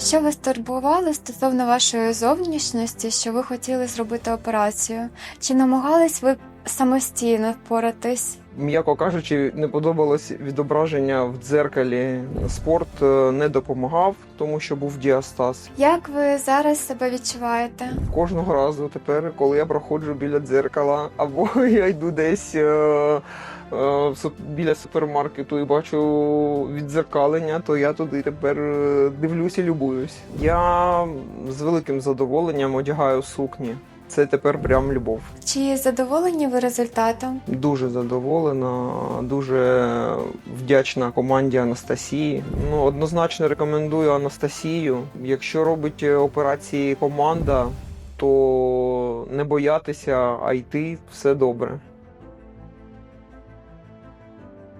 Що вас турбувало стосовно вашої зовнішності, що ви хотіли зробити операцію? Чи намагались ви самостійно впоратись? М'яко кажучи, не подобалось відображення в дзеркалі. Спорт е, не допомагав, тому що був діастаз. Як ви зараз себе відчуваєте? Кожного разу тепер, коли я проходжу біля дзеркала, або я йду десь е, е, біля супермаркету і бачу віддзеркалення, то я туди тепер е, дивлюсь і любуюсь. Я з великим задоволенням одягаю сукні. Це тепер прям любов. Чи задоволені ви результатом? Дуже задоволена, дуже вдячна команді Анастасії. Ну, однозначно рекомендую Анастасію. Якщо робить операції команда, то не боятися, а йти все добре.